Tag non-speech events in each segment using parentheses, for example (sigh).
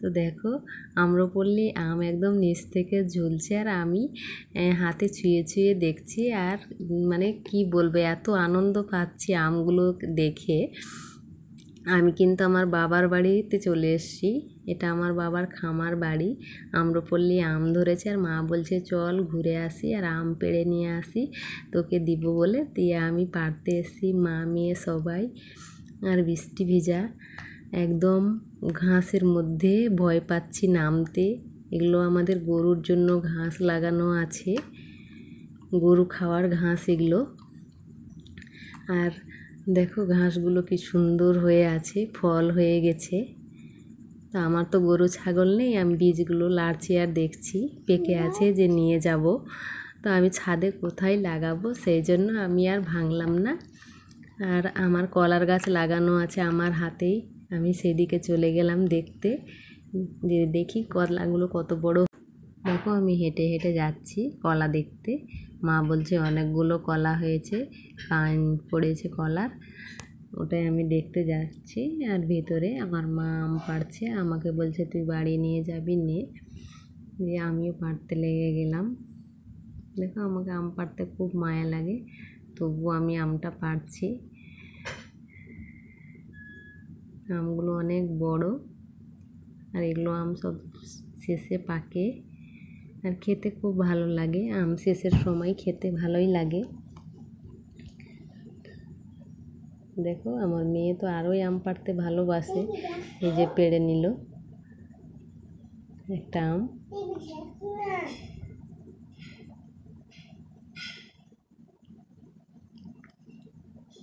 তো দেখো, আম্রপল্লী আম একদম নিচ থেকে ঝুলছে আর আমি হাতে ছুঁয়ে ছুঁয়ে দেখছি আর মানে কি বলব, এত আনন্দ পাচ্ছি আমগুলো দেখে। আমি কিন্তু আমার বাবার বাড়িতে চলে এসেছি, এটা আমার বাবার খামার বাড়ি। আম্রপল্লী আম ধরেছে আর মা বলছে, চল ঘুরে আসি আর আম পেড়ে নিয়ে আসি, তোকে দিব বলে। দিয়ে আমি পারতে এসেছি, মা, মেয়ে সবাই, আর বৃষ্টি ভিজা। একদম ঘাসের মধ্যে ভয় পাচ্ছি নামতে। এগুলো আমাদের গরুর জন্য ঘাস লাগানো আছে। গরু খাওয়ার ঘাস এগুলো। আর দেখো ঘাসগুলো কি সুন্দর হয়ে আছে ফল হয়ে গেছে। তা আমার তো গরু ছাগল নেই আমি বীজগুলো লাড়ছি আর দেখছি পেকে আছে যে নিয়ে যাব। তো আমি ছাদে কোথায় লাগাবো সেই জন্য আমি আর ভাঙলাম না। আর আমার কলার গাছ লাগানো আছে আমার হাতেই। আমি সেদিকে চলে গেলাম দেখতে। যে দেখি কলাগুলো কত বড়। দেখো আমি হেঁটে হেঁটে যাচ্ছি কলা দেখতে। মা বলছে, অনেকগুলো কলা হয়েছে, কান পড়েছে কলার। ওটাই আমি দেখতে যাচ্ছি আর ভিতরে আমার মা আম পাড়ছে। আমাকে বলছে, তুই বাড়ি নিয়ে যাবি, নে। দিয়ে আমিও পাড়তে লেগে গেলাম। দেখো আমাকে আম পাড়তে খুব মায়া লাগে তবু আমি আমটা পাড়ছি। আমগুলো অনেক বড়। আর এগুলো আম সব শেষে পাকে। আর খেতে খুব ভালো লাগে। আম শেষের সময় খেতে ভালোই লাগে। দেখো, আমার মেয়ে তো আরোই আম পাড়তে ভালোবাসে। এই যে পেড়ে নিল একটা আম।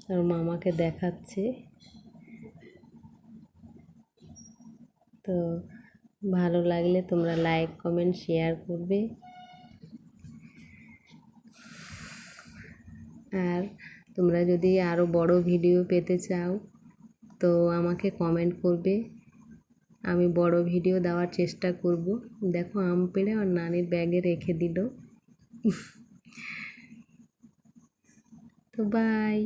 আর মামাকে দেখাচ্ছে। তো ভালো লাগলে তোমরা লাইক কমেন্ট শেয়ার করবে। আর তোমরা যদি আরও বড় ভিডিও পেতে চাও, তো আমাকে কমেন্ট করবে। আমি বড় ভিডিও দেওয়ার চেষ্টা করব। দেখো আম পেড়ে আর নানির ব্যাগে রেখে দিল। (laughs) তো বাই